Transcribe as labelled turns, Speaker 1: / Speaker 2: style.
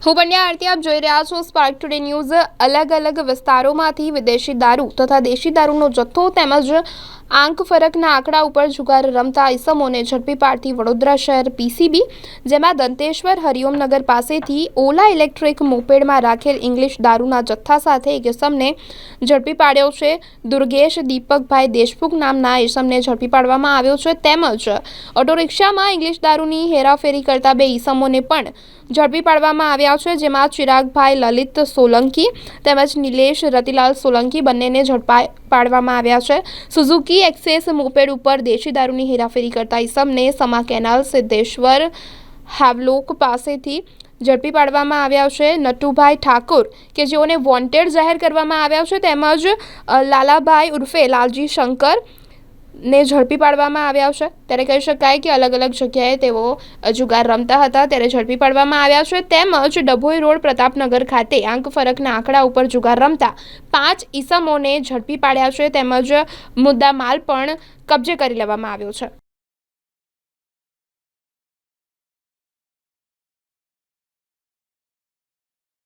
Speaker 1: હું બન્યા આરતી, આપ જોઈ રહ્યા છો સ્પાર્ક ટુડે ન્યૂઝ અલગ અલગ વિસ્તારોમાંથી વિદેશી દારૂ તથા દેશી દારૂનો જથ્થો તેમજ આંક ફરકના આંકડા ઉપર જુગાર રમતા ઇસમોને ઝડપી પાડતી વડોદરા શહેર પીસીબી, જેમાં દંતેશ્વર હરિઓમનગર પાસેથી ઓલા ઇલેક્ટ્રિક મોપેડમાં રાખેલ ઇંગ્લિશ દારૂના જથ્થા સાથે એક ઇસમને ઝડપી પાડ્યો છે. દુર્ગેશ દીપકભાઈ દેશમુખ નામના ઇસમને ઝડપી પાડવામાં આવ્યો છે. તેમજ ઓટો રિક્ષામાં ઇંગ્લિશ દારૂની હેરાફેરી કરતા બે ઇસમોને પણ ઝડપી પાડવામાં આવ્યા છે, જેમાં ચિરાગભાઈ લલિત સોલંકી તેમજ નિલેશ રતિલાલ સોલંકી બંનેને ઝડપાઈ પાડવામાં આવ્યા છે. સુઝુકી એક્સેસ મોપેડ ઉપર દેશી દારૂની હેરાફેરી કરતા ઇસમને સમા કેનાલ સિદ્ધેશ્વર હાવલોક પાસેથી ઝડપી પાડવામાં આવ્યા છે. નટુભાઈ ઠાકોર, કે જેઓને વોન્ટેડ જાહેર કરવામાં આવ્યા છે, તેમજ લાલાભાઈ ઉર્ફે લાલજી શંકર ને ઝડપી પાડવામાં આવ્યા છે ત્યારે કહી શકાય કે અલગ અલગ જગ્યાએ તેઓ જુગાર રમતા હતા. ત્યારે ઝડપી પાડવામાં આવ્યા છે તેમજ ડભોઈ રોડ પ્રતાપનગર ખાતે આંક ફરકના આંકડા ઉપર જુગાર રમતા પાંચ ઈસમોને ઝડપી પાડ્યા છે. તેમજ મુદ્દામાલ પણ કબજે કરી લેવામાં આવ્યો છે.